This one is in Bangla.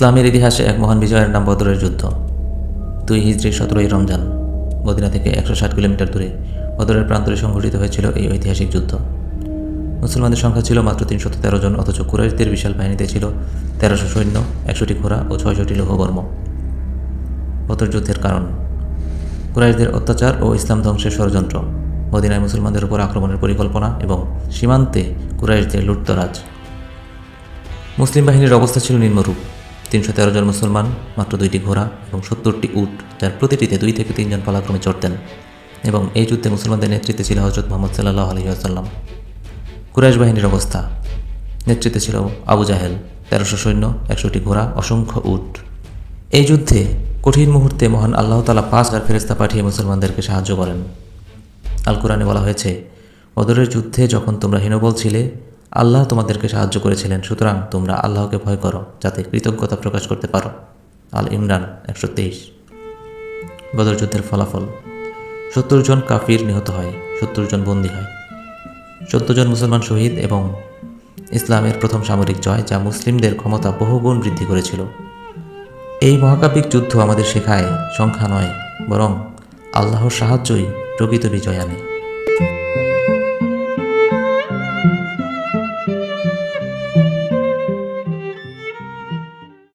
ইসলামের ইতিহাসে এক মহান বিজয়ের নাম বদরের যুদ্ধ। দুই হিজড়ি সতেরোই রমজান, মদিনা থেকে একশো ষাট কিলোমিটার দূরে বদরের প্রান্তরে সংঘটিত হয়েছিল এই ঐতিহাসিক যুদ্ধ। মুসলমানদের সংখ্যা ছিল মাত্র তিনশত তেরো জন, অথচ কুরাইশদের বিশাল বাহিনীতে ছিল তেরোশো সৈন্য একশোটি ঘোড়া ও ছয়শটি লৌহকর্ম বদর যুদ্ধের কারণ। কুরাইশদের অত্যাচার ও ইসলাম ধ্বংসের ষড়যন্ত্র, মদিনায় মুসলমানদের উপর আক্রমণের পরিকল্পনা এবং সীমান্তে কুরাইশদের লুটতরাজ। মুসলিম বাহিনীর অবস্থা ছিল নিম্নরূপ। তিনশো তেরো জন মুসলমান, মাত্র দুইটি ঘোড়া এবং সত্তরটি উট, যার প্রতিটিতে দুই থেকে তিনজন পালাক্রমে চড়তেন এবং এই যুদ্ধে মুসলমানদের নেতৃত্বে ছিল হজরত মোহাম্মদ সাল্লাহ আলহিহাসাল্লাম কুরাইশ বাহিনীর অবস্থা। নেতৃত্বে ছিল আবু জাহেল, তেরোশো সৈন্য একশোটি ঘোড়া, অসংখ্য উট। এই যুদ্ধে কঠিন মুহূর্তে মহান আল্লাহ তালা পাঁচ হাজার ফেরেস্তা পাঠিয়ে মুসলমানদেরকে সাহায্য করেন। আল কোরআনে বলা হয়েছে বদরের যুদ্ধে যখন তোমরা হীনবল ছিলে আল্লাহ তোমাদেরকে সাহায্য করেছিলেন, সুতরাং তোমরা আল্লাহকে ভয় করো, যাতে কৃতজ্ঞতা প্রকাশ করতে পারো। আল ইমরান একশো তেইশ। বদর যুদ্ধের ফলাফল। সত্তর জন কাফির নিহত হয়, সত্তর জন বন্দী হয়। চোদ্দ জন মুসলমান শহীদ এবং ইসলামের প্রথম সামরিক জয়, যা মুসলিমদের ক্ষমতা বহুগুণ বৃদ্ধি করেছিল। এই মহাকাব্যিক যুদ্ধ আমাদের শেখায় সংখ্যা নয়, বরং আল্লাহর সাহায্যই প্রকৃত বিজয় আনে।